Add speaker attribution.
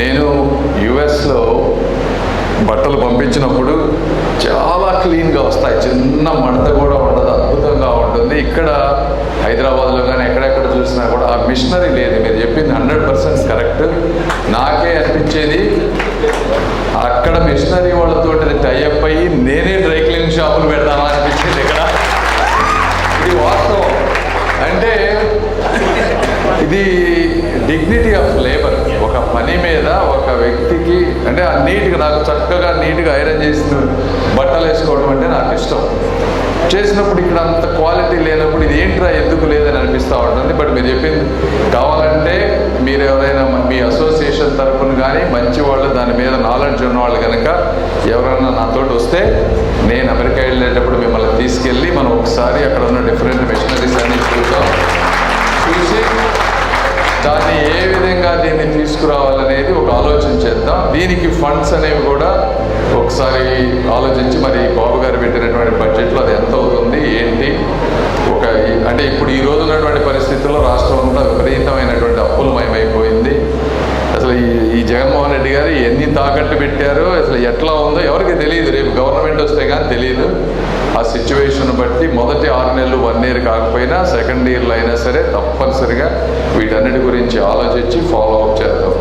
Speaker 1: నేను యుఎస్లో బట్టలు పంపించినప్పుడు చాలా క్లీన్గా వస్తాయి. చిన్న మడత కూడా ఉండదు అద్భుతంగా ఉంటుంది. ఇక్కడ హైదరాబాద్లో కానీ ఎక్కడెక్కడ చూసినా కూడా ఆ మిషనరీ లేదు. మీరు చెప్పింది హండ్రెడ్ పర్సెంట్ కరెక్ట్. నాకే అనిపించేది అక్కడ మిషనరీ వాళ్ళతో టైఅప్ అయ్యి నేనే డ్రై క్లీన్ షాపులు పెడదామా అనిపించింది ఇక్కడ. ఇది వాస్తవం. అంటే ఇది డిగ్నిటీ ఆఫ్ లేబర్ ఒక పని అంటే ఆ నీట్గా నాకు చక్కగా నీట్గా ఐరన్ చేసిన బట్టలు వేసుకోవడం అంటే నాకు ఇష్టం. చేసినప్పుడు ఇక్కడ అంత క్వాలిటీ లేనప్పుడు ఇది ఏంట్రా ఎందుకు లేదని అనిపిస్తూ ఉంటుంది. బట్ మీరు చెప్పింది కావాలంటే మీరు ఎవరైనా మీ అసోసియేషన్ తరఫున కానీ మంచి వాళ్ళు దాని మీద నాలెడ్జ్ ఉన్న వాళ్ళు కనుక ఎవరైనా నాతోటి వస్తే నేను అమెరికా వెళ్ళేటప్పుడు మిమ్మల్ని తీసుకెళ్ళి మనం ఒకసారి అక్కడ ఉన్న డిఫరెంట్ దాన్ని ఏ విధంగా దీన్ని తీసుకురావాలనేది ఒక ఆలోచన చేద్దాం. దీనికి ఫండ్స్ అనేవి కూడా ఒకసారి ఆలోచించి మరి బాబు గారు పెట్టినటువంటి బడ్జెట్లో అది ఎంత అవుతుంది ఏంటి? ఒక అంటే ఇప్పుడు ఈ రోజు ఉన్నటువంటి పరిస్థితుల్లో రాష్ట్రం అంతా విపరీతమైనటువంటి అప్పులమయమైపోయింది. అసలు ఈ ఈ జగన్మోహన్ రెడ్డి గారు ఎన్ని తాకట్టు పెట్టారో అసలు ఎట్లా ఆ సిచ్యువేషన్ బట్టి మొదటి ఆరు నెలలు వన్ ఇయర్ కాకపోయినా సెకండ్ ఇయర్లో అయినా సరే తప్పనిసరిగా వీటన్నిటి గురించి ఆలోచించి ఫాలో అప్ చేద్దాం.